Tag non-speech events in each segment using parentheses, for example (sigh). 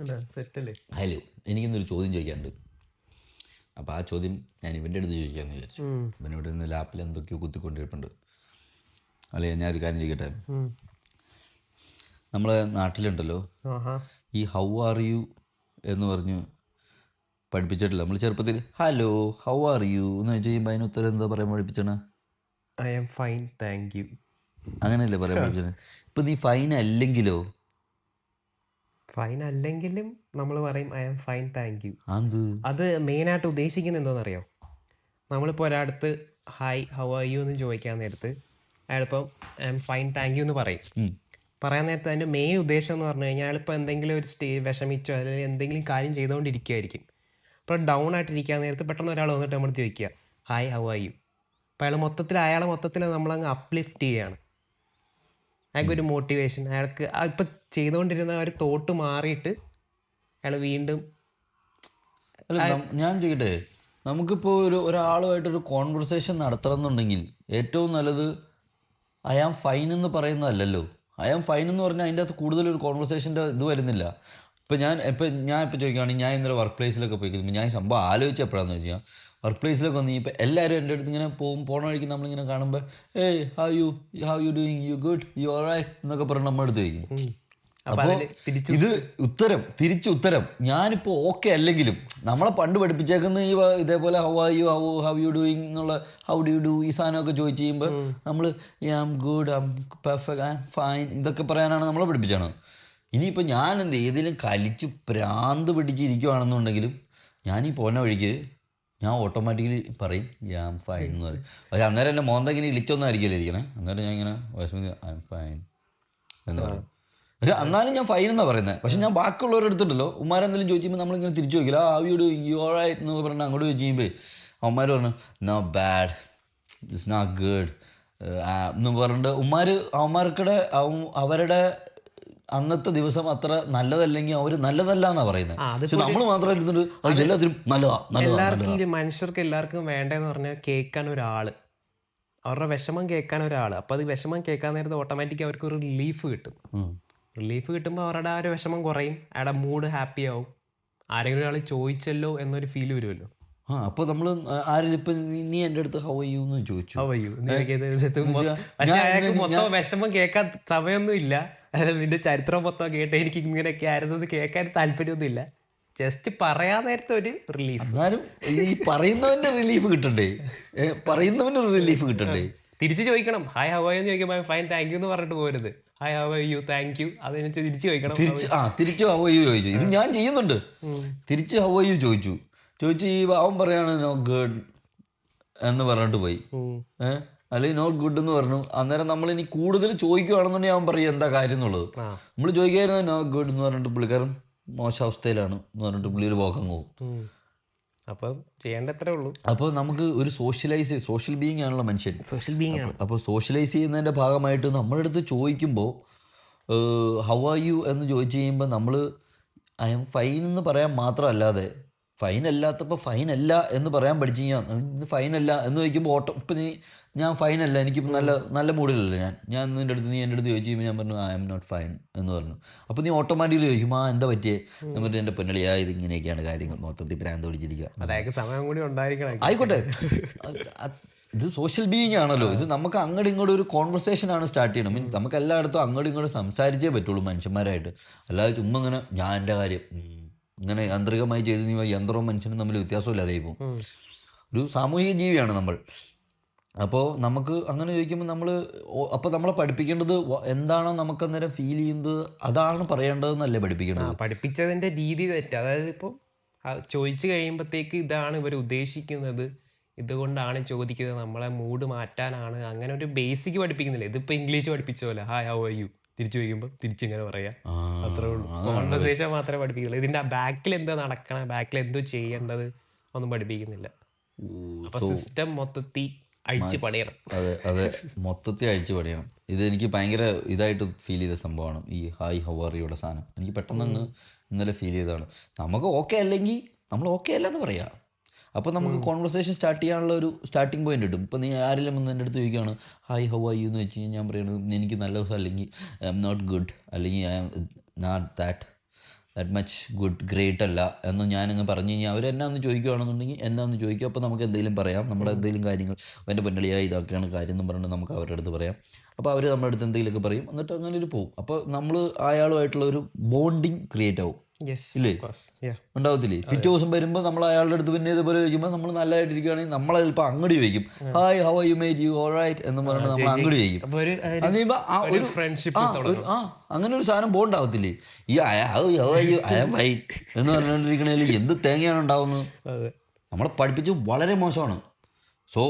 Hello എനിക്കിന്നൊരു ചോദ്യം ചോദിക്കാനുണ്ട്. അപ്പോൾ ആ ചോദ്യം ഞാൻ ഇവന്റെ അടുത്ത് ചോദിക്കാമെന്ന് വിചാരിച്ചു. ഇവനോട് ഇവിടെ നിന്ന് ലാപ്പിൽ എന്തൊക്കെയോ കുത്തിക്കൊണ്ടിരിപ്പുണ്ട്. അല്ലേ ഞാൻ ഒരു കാര്യം ചോദിക്കട്ടെ? നമ്മളെ നാട്ടിലുണ്ടല്ലോ ഈ ഹൗ ആർ യു എന്ന് പറഞ്ഞു പഠിപ്പിച്ചിട്ടില്ല? നമ്മൾ ചെറുപ്പത്തിൽ ഹലോ ഹൗ ആർ യു? എന്ന് വെച്ച് കഴിയുമ്പോൾ അതിന് ഉത്തരം എന്താ പറയാൻ പഠിപ്പിച്ചണ? I am fine thank you അങ്ങനെയല്ലേ പറയാൻ (laughs) പഠിപ്പിച്ചത് ഇപ്പം നീ ഫൈൻ അല്ലെങ്കിലോ ഫൈൻ അല്ലെങ്കിലും നമ്മൾ പറയും I am fine thank you. അത് മെയിൻ മെയിനായിട്ട് ഉദ്ദേശിക്കുന്നത് എന്താണെന്നറിയോ? നമ്മളിപ്പോൾ ഒരാടുത്ത് ഹായ് ഹൗ ആർ യു? എന്ന് ചോദിക്കാൻ നേരത്ത് അയാളിപ്പം I am fine thank you എന്ന് പറയും. പറയാൻ നേരത്ത് അതിന്റെ മെയിൻ ഉദ്ദേശം എന്ന് പറഞ്ഞു കഴിഞ്ഞാൽ അയാളിപ്പോൾ എന്തെങ്കിലും ഒരു സ്റ്റേ വിഷമിച്ചോ അല്ലെങ്കിൽ എന്തെങ്കിലും കാര്യം ചെയ്തുകൊണ്ടിരിക്കുകയായിരിക്കും അപ്പോൾ ഡൗൺ ആയിട്ടിരിക്കാൻ നേരത്ത് പെട്ടെന്ന് ഒരാൾ വന്നിട്ട് നമ്മൾ ചോദിക്കുക ഹായ് ഹൗ ആർ യു? അപ്പോൾ അയാൾ മൊത്തത്തിൽ അയാളെ മൊത്തത്തിൽ നമ്മളങ്ങ് അപ്ലിഫ്റ്റ് ചെയ്യുകയാണ്. അയാൾക്ക് ഒരു മോട്ടിവേഷൻ അയാൾക്ക് ഇപ്പം ചെയ്തുകൊണ്ടിരുന്ന ആ ഒരു തോട്ട് മാറിയിട്ട് അയാൾ വീണ്ടും ഞാൻ ചെയ്യട്ടെ നമുക്കിപ്പോൾ ഒരു ഒരാളുമായിട്ടൊരു കോൺവെർസേഷൻ നടത്തണം എന്നുണ്ടെങ്കിൽ ഏറ്റവും നല്ലത് ഐ ആം ഫൈൻ എന്ന് പറയുന്നതല്ലല്ലോ. ഐ ആം ഫൈൻ എന്ന് പറഞ്ഞാൽ അതിന്റെ അകത്ത് കൂടുതലൊരു കോൺവെർസേഷന്റെ ഇത് വരുന്നില്ല. ഇപ്പം ഞാൻ ഇപ്പം ഞാൻ ഇപ്പോൾ ചോദിക്കുകയാണെങ്കിൽ ഞാൻ ഇന്നലെ വർക്ക് പ്ലേസിലൊക്കെ പോയി ഞാൻ ഈ സംഭവം ആലോചിച്ചപ്പോഴാന്ന് വെച്ചാൽ വർക്ക് പ്ലേസിലൊക്കെ വന്ന് ഇപ്പം എല്ലാവരും എന്റെ അടുത്ത് ഇങ്ങനെ പോകും പോണ വഴിക്ക് നമ്മളിങ്ങനെ കാണുമ്പോൾ hey how you how you doing you good you are right എന്നൊക്കെ പറഞ്ഞ് നമ്മുടെ അടുത്ത് ചോദിക്കും. അപ്പോൾ ഇത് ഉത്തരം തിരിച്ചു ഉത്തരം ഞാനിപ്പോൾ ഓക്കെ അല്ലെങ്കിലും നമ്മളെ പണ്ട് പഠിപ്പിച്ചേക്കുന്ന ഈ ഇതേപോലെ how are you how how you doing എന്നുള്ള ഹൗ ഡു യു ഡു ഈ സാധനമൊക്കെ ചോദിച്ചു കഴിയുമ്പോൾ നമ്മൾ I am good I am perfect I am fine ഇതൊക്കെ പറയാനാണ് നമ്മളെ പഠിപ്പിച്ചാണ് ഇനിയിപ്പോൾ ഞാൻ എന്ത് ഏതെങ്കിലും കലിച്ച് പ്രാന്ത് പിടിച്ചിരിക്കുവാണെന്നുണ്ടെങ്കിലും ഞാൻ ഈ പോന്ന വഴിക്ക് ഞാൻ ഓട്ടോമാറ്റിക്കലി പറയും ഞാൻ ഫൈൻ എന്ന് പറയും. പക്ഷേ അന്നേരം എന്റെ മോന്ത ഇങ്ങനെ ഇളിച്ചൊന്നും ആയിരിക്കില്ല ഇരിക്കണേ. അന്നേരം ഞാൻ ഇങ്ങനെ വിഷമം ഐ ആം ഫൈൻ എന്ന് പറയും. പക്ഷെ എന്നാലും ഞാൻ ഫൈൻ എന്നാണ് പറയുന്നത് പക്ഷെ ഞാൻ ബാക്കിയുള്ളവരുടെ അടുത്തുണ്ടല്ലോ. ഉമ്മാരെന്തെങ്കിലും ചോദിക്കുമ്പോൾ നമ്മളിങ്ങനെ തിരിച്ചു നോക്കില്ല ആ യു യു എന്ന് പറഞ്ഞാൽ അങ്ങോട്ട് ചോദിച്ചു കഴിയുമ്പോൾ അമ്മമാർ പറഞ്ഞു no bad it's not good എന്ന് പറഞ്ഞിട്ട് ഉമ്മാർ അവന്മാർക്കിടെ അവ- അവരുടെ അന്നത്തെ ദിവസം അത്ര നല്ലതല്ലെങ്കിൽ അവർ നല്ലതല്ല എന്നാ പറയുന്നത് നമ്മൾ മാത്രം ഇരുന്നിട്ട് "ആ, എല്ലാത്തിനും നല്ലതാ നല്ലതാ എല്ലാവർക്കും മനുഷ്യർക്ക് എല്ലാവർക്കും വേണ്ടെന്ന് പറഞ്ഞാൽ കേൾക്കാൻ ഒരാൾ. അവരുടെ വിഷമം കേൾക്കാൻ ഒരാൾ. അപ്പോൾ അത് വിഷമം കേൾക്കാൻ നേരത്തെ ഓട്ടോമാറ്റിക് അവർക്ക് ഒരു റിലീഫ് കിട്ടും. റിലീഫ് കിട്ടുമ്പോൾ അവരുടെ ആ ഒരു വിഷമം കുറയും. അയാളുടെ മൂഡ് ഹാപ്പി ആവും. ആരെങ്കിലും ഒരാൾ ചോദിച്ചല്ലോ എന്നൊരു ഫീൽ വരുമല്ലോ. ആ അപ്പോൾ നമ്മൾ ആരും ഇപ്പം നീ എന്റെ അടുത്ത് ഹൗ യു എന്ന് ചോദിച്ചു. ഹൗ എന്നുവെച്ചാ, പക്ഷെ അയാൾക്ക് മൊത്തം വിഷമം കേൾക്കാൻ സമയമൊന്നും ഇല്ല അതായത് നിന്റെ ചരിത്രം മൊത്തം കേട്ട് എനിക്ക് ഇങ്ങനെയൊക്കെ ആയിരുന്നത് കേൾക്കാൻ താല്പര്യമൊന്നും ഇല്ല ജസ്റ്റ് പറയാൻ നേരത്തെ ഒരു റിലീഫ് എന്നാലും ഈ പറയുന്നവന്റെ റിലീഫ് കിട്ടണ്ടേ? പറയുന്നവന്റെ പറയുന്നവന് ഒരു റിലീഫ് കിട്ടണ്ടേ? തിരിച്ചു ചോദിക്കണം. ഹായ് ഹവായി എന്ന് ചോദിക്കുമ്പോൾ ഫൈൻ താങ്ക് യു എന്ന് പറഞ്ഞിട്ട് പോരുത്. Hi how are you thank you അതിന് തിരിച്ചു ചോദിക്കണം. തിരിച്ചു ആ തിരിച്ചു ഹൗ യു ചോദിച്ചു. ഇത് ഞാൻ ചെയ്യുന്നുണ്ട്. തിരിച്ചു യു ചോദിച്ചു. ചോദിച്ചു ഈ അവൻ പറയാണ് നോ ഗുഡ് എന്ന് പറഞ്ഞിട്ട് പോയി. ഏഹ് അല്ലെങ്കിൽ നോട്ട് ഗുഡ് എന്ന് പറഞ്ഞു. അന്നേരം നമ്മൾ ഇനി കൂടുതൽ ചോദിക്കുകയാണെന്നുണ്ടെങ്കിൽ അവൻ പറയും എന്താ കാര്യം എന്നുള്ളത്. നമ്മൾ ചോദിക്കായിരുന്നു നോട്ട് ഗുഡ് എന്ന് പറഞ്ഞിട്ട് പുള്ളിക്കാരൻ മോശാവസ്ഥയിലാണ് എന്ന് പറഞ്ഞിട്ട് പുള്ളി ഒരു പോക്കം പോകും. ഉം. അപ്പം ചെയ്യേണ്ട ഉള്ളൂ. അപ്പോൾ നമുക്ക് ഒരു സോഷ്യലൈസ് സോഷ്യൽ ബീങ് ആണല്ലോ മനുഷ്യൻ. സോഷ്യൽ ബീങ് ആണ്. അപ്പോൾ സോഷ്യലൈസ് ചെയ്യുന്നതിന്റെ ഭാഗമായിട്ട് നമ്മുടെ അടുത്ത് ചോദിക്കുമ്പോൾ ഹൗ ആർ യു എന്ന് ചോദിച്ചു കഴിയുമ്പോൾ നമ്മൾ ഐ എം ഫൈൻ എന്ന് പറയാൻ മാത്രമല്ലാതെ ഫൈൻ അല്ലാത്തപ്പോൾ ഫൈൻ അല്ല എന്ന് പറയാൻ പഠിച്ചു കഴിഞ്ഞാൽ ഇന്ന് ഫൈൻ അല്ല എന്ന് ചോദിക്കുമ്പോൾ ഓട്ടോ ഇപ്പം നീ ഞാൻ ഫൈൻ അല്ല എനിക്കിപ്പോൾ നല്ല നല്ല മൂഡിലല്ലേ ഞാൻ? ഞാൻ നിന്റെ അടുത്ത് നീ എന്റെ അടുത്ത് ചോദിച്ചു കഴിയുമ്പോൾ ഞാൻ പറഞ്ഞു ഐ എം നോട്ട് ഫൈൻ എന്ന് പറഞ്ഞു. അപ്പോൾ നീ ഓട്ടോമാറ്റിക്കലി ചോദിക്കും ആ എന്താ പറ്റിയേ? ഞാൻ പറഞ്ഞു എന്റെ പൊന്നളിയാ ഇത് ഇങ്ങനെയൊക്കെയാണ് കാര്യങ്ങൾ മൊത്തത്തിൽ ഭ്രാന്ത് പിടിച്ചിരിക്കുക സമയം കൂടി ഉണ്ടായിരിക്കണം. ആയിക്കോട്ടെ. ഇത് സോഷ്യൽ ബീയിങ് ആണല്ലോ. ഇത് നമുക്ക് അങ്ങോട്ടും ഇങ്ങോട്ടും ഒരു കോൺവെർസേഷൻ ആണ് സ്റ്റാർട്ട് ചെയ്യണം. മീൻസ് നമുക്ക് എല്ലായിടത്തും അങ്ങോട്ടും ഇങ്ങോട്ടും സംസാരിച്ചേ പറ്റുള്ളൂ മനുഷ്യന്മാരായിട്ട്. അല്ലാതെ ചുമ്മാ ഇങ്ങനെ ഞാൻ എന്റെ കാര്യം ഇങ്ങനെ യാന്ത്രികമായി ചെയ്ത് നീ യന്ത്രവും മനുഷ്യനും തമ്മിൽ വ്യത്യാസമില്ലാതെ പോകും ഒരു സാമൂഹിക ജീവിയാണ് നമ്മൾ. അപ്പോൾ നമുക്ക് അങ്ങനെ ചോദിക്കുമ്പോൾ നമ്മൾ അപ്പോൾ നമ്മളെ പഠിപ്പിക്കേണ്ടത് എന്താണോ നമുക്ക് അന്നേരം ഫീൽ ചെയ്യുന്നത് അതാണ് പറയേണ്ടതെന്നല്ലേ പഠിപ്പിക്കേണ്ടത്? പഠിപ്പിച്ചതിന്റെ രീതി തെറ്റ. അതായത് ഇപ്പോൾ ചോദിച്ചു കഴിയുമ്പോഴത്തേക്ക് ഇതാണ് ഇവർ ഉദ്ദേശിക്കുന്നത്. ഇതുകൊണ്ടാണ് ചോദിക്കുന്നത്. നമ്മളെ മൂഡ് മാറ്റാനാണ്. അങ്ങനെ ഒരു ബേസിക് പഠിപ്പിക്കുന്നില്ല? ഇതിപ്പോൾ ഇംഗ്ലീഷ് പഠിപ്പിച്ച പോലെ. ഹായ് ഹൗ ആർ യു തിരിച്ചു വയ്ക്കുമ്പോൾ തിരിച്ചിങ്ങനെ പറയാം. പറയാ അത്രേ ഉള്ളൂ. കോൺവെർസേഷൻ മാത്രമേ പഠിപ്പിക്കുള്ളൂ. ഇതിന്റെ ബാക്കിൽ എന്താ നടക്കണം? ബാക്കിൽ എന്തോ ചെയ്യേണ്ടത് ഒന്നും പഠിപ്പിക്കുന്നില്ല. അപ്പൊ സിസ്റ്റം മൊത്തത്തിൽ അഴിച്ചു പണിയണം. അതെ അതെ. മൊത്തത്തിൽ അഴിച്ചു പണിയണം. ഇത് എനിക്ക് ഭയങ്കര ഇതായിട്ട് ഫീൽ ചെയ്ത സംഭവമാണ് ഈ ഹായ് ഹവറിയുടെ സാധനം. എനിക്ക് പെട്ടെന്ന് അങ്ങ് ഇന്നലെ ഫീൽ ചെയ്തതാണ്. നമുക്ക് ഓക്കെ അല്ലെങ്കിൽ നമ്മൾ ഓക്കെ അല്ലെന്ന് പറയാം. അപ്പോൾ നമുക്ക് കോൺവെർസേഷൻ സ്റ്റാർട്ട് ചെയ്യാനുള്ള ഒരു സ്റ്റാർട്ടിംഗ് പോയിന്റ് കിട്ടും. ഇപ്പോൾ നീ ആരെങ്കിലും വന്ന് എന്റെ അടുത്ത് ചോദിക്കുകയാണ് ഹായ് ഹൗ ആർ യു എന്ന് വെച്ച് കഴിഞ്ഞാൽ ഞാൻ പറയുന്നത് എനിക്ക് നല്ല ദിവസം അല്ലെങ്കിൽ ഐ എം നോട്ട് ഗുഡ് അല്ലെങ്കിൽ I'm not that that much good great അല്ല. എന്ന് ഞാനങ്ങ് പറഞ്ഞു കഴിഞ്ഞാൽ അവർ എന്നാന്ന് ചോദിക്കുകയാണെന്നുണ്ടെങ്കിൽ എന്നാന്ന് ചോദിക്കുക അപ്പോൾ നമുക്ക് എന്തെങ്കിലും പറയാം. നമ്മുടെ എന്തെങ്കിലും കാര്യങ്ങൾ എന്റെ പൊന്നളിയായി ഇതൊക്കെയാണ് കാര്യം എന്ന് പറഞ്ഞിട്ട് നമുക്ക് അവരുടെ അടുത്ത് പറയാം. അപ്പോൾ അവർ നമ്മുടെ അടുത്ത് എന്തെങ്കിലുമൊക്കെ പറയും. എന്നിട്ട് അങ്ങനെ ഒരു പോകും അപ്പോൾ നമ്മൾ അയാളുമായിട്ടുള്ള ഒരു ബോണ്ടിങ് ക്രിയേറ്റ് ആവും. ഇല്ലേ? യാ ഉണ്ടാവത്തില്ലേ? പിറ്റേ ദിവസം വരുമ്പോൾ നമ്മൾ അയാളുടെ അടുത്ത് പിന്നെ ഇതുപോലെ ചോദിക്കുമ്പോൾ നമ്മൾ നല്ലതായിട്ടിരിക്കുകയാണെങ്കിൽ നമ്മൾ ചിലപ്പോൾ അങ്ങോട്ട് ചോദിക്കും. Hi how you mate you all right എന്ന് പറഞ്ഞിട്ട് നമ്മൾ അങ്ങോട്ട് ചോദിക്കും. ആ ഒരു അങ്ങനെ ഒരു സാധനം ബോണ്ടാവത്തില്ലേ ഈ ഫൈൻ എന്ന് പറഞ്ഞുകൊണ്ടിരിക്കണേൽ എന്ത് തേങ്ങയാണ് ഉണ്ടാവുന്നത്? നമ്മളെ പഠിപ്പിച്ച് വളരെ മോശമാണ്. സോ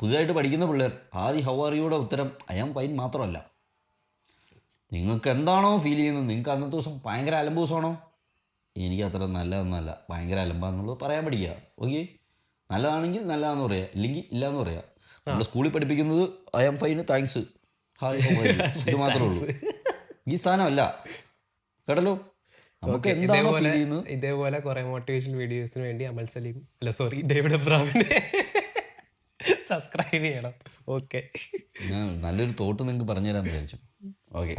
പുതുതായിട്ട് പഠിക്കുന്ന പിള്ളേർ ആദ്യം ഹൗ ആർ യുടെ ഉത്തരം അയാം ആം ഫൈൻ മാത്രമല്ല. നിങ്ങൾക്ക് എന്താണോ ഫീൽ ചെയ്യുന്നത് നിങ്ങൾക്ക് അന്നത്തെ ദിവസം ഭയങ്കര അലമ്പ് ദിവസമാണോ എനിക്ക് അത്ര നല്ലതൊന്നുമല്ല. ഭയങ്കര അലമ്പാന്നുള്ളത് പറയാൻ പഠിക്കുക. ഓക്കെ നല്ലതാണെങ്കിൽ നല്ലതാന്ന് പറയാം. ഇല്ലെങ്കിൽ ഇല്ല എന്ന് പറയാം നമ്മുടെ സ്കൂളിൽ പഠിപ്പിക്കുന്നത് I am fine thanks hi? ഇത് മാത്രമേ ഉള്ളൂ. ഈ സാധനമല്ല. കേട്ടല്ലോ? നമുക്ക് എന്താണോ ഫീൽ ചെയ്യുന്നത്? ഇതേപോലെ കുറെ മോട്ടിവേഷൻ വീഡിയോസിന് വേണ്ടി അമൽ സലീം അല്ല സോറി ഡേവിഡ് അബ്രാമിനെ സബ്സ്ക്രൈബ് ചെയ്യണം. ഓക്കെ ഞാൻ നല്ലൊരു തോട്ട് നിങ്ങൾക്ക് പറഞ്ഞുതരാൻ വിചാരിച്ചു. ഓക്കെ